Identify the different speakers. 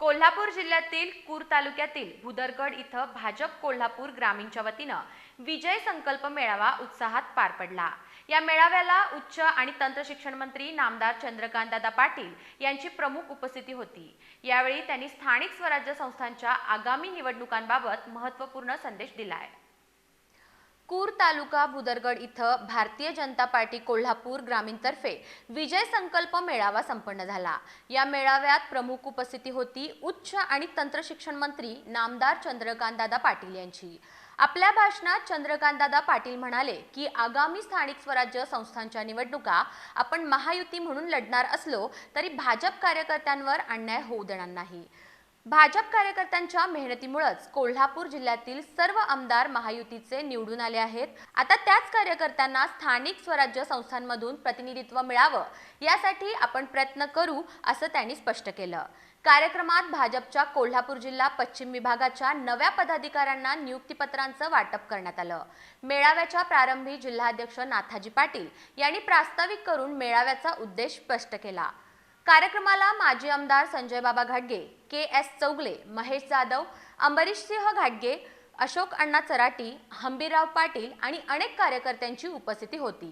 Speaker 1: कोल्हापूर जिल्ह्यातील कूर तालुक्यातील भुदरगड इथं भाजप कोल्हापूर ग्रामीणच्या वतीनं विजय संकल्प मेळावा उत्साहात पार पडला. या मेळाव्याला उच्च आणि तंत्र शिक्षण मंत्री नामदार चंद्रकांतदादा पाटील यांची प्रमुख उपस्थिती होती. यावेळी त्यांनी स्थानिक स्वराज्य संस्थांच्या आगामी निवडणुकांबाबत महत्त्वपूर्ण संदेश दिलाय. कूर तालुका भुदरगड इथं भारतीय जनता पार्टी कोल्हापूर ग्रामीणतर्फे विजय संकल्प मेळावा संपन्न झाला. या मेळाव्यात प्रमुख उपस्थिती होती उच्च आणि तंत्र शिक्षण मंत्री नामदार चंद्रकांतदादा पाटील यांची. आपल्या भाषणात चंद्रकांतदादा पाटील म्हणाले की आगामी स्थानिक स्वराज्य संस्थांच्या निवडणुका आपण महायुती म्हणून लढणार असलो तरी भाजप कार्यकर्त्यांवर अन्याय होऊ देणार नाही. भाजप कार्यकर्त्यांच्या मेहनतीमुळेच कोल्हापूर जिल्ह्यातील सर्व आमदार महायुतीचे निवडून आले आहेत. आता त्याच कार्यकर्त्यांना स्थानिक स्वराज्य संस्थांमधून प्रतिनिधित्व मिळावं यासाठी आपण प्रयत्न करू असं त्यांनी स्पष्ट केलं. कार्यक्रमात भाजपच्या कोल्हापूर जिल्हा पश्चिम विभागाच्या नव्या पदाधिकाऱ्यांना नियुक्तीपत्रांचं वाटप करण्यात आलं. मेळाव्याच्या प्रारंभी जिल्हाध्यक्ष नाथाजी पाटील यांनी प्रास्ताविक करून मेळाव्याचा उद्देश स्पष्ट केला. कार्यक्रमाला माजी आमदार संजय बाबा घाटगे के एस चौगले महेश जाधव अंबरीश सिंह घाटगे अशोक अण्णा चराटी हंबीरराव पाटील आणि अनेक कार्यकर्त्यांची उपस्थिती होती.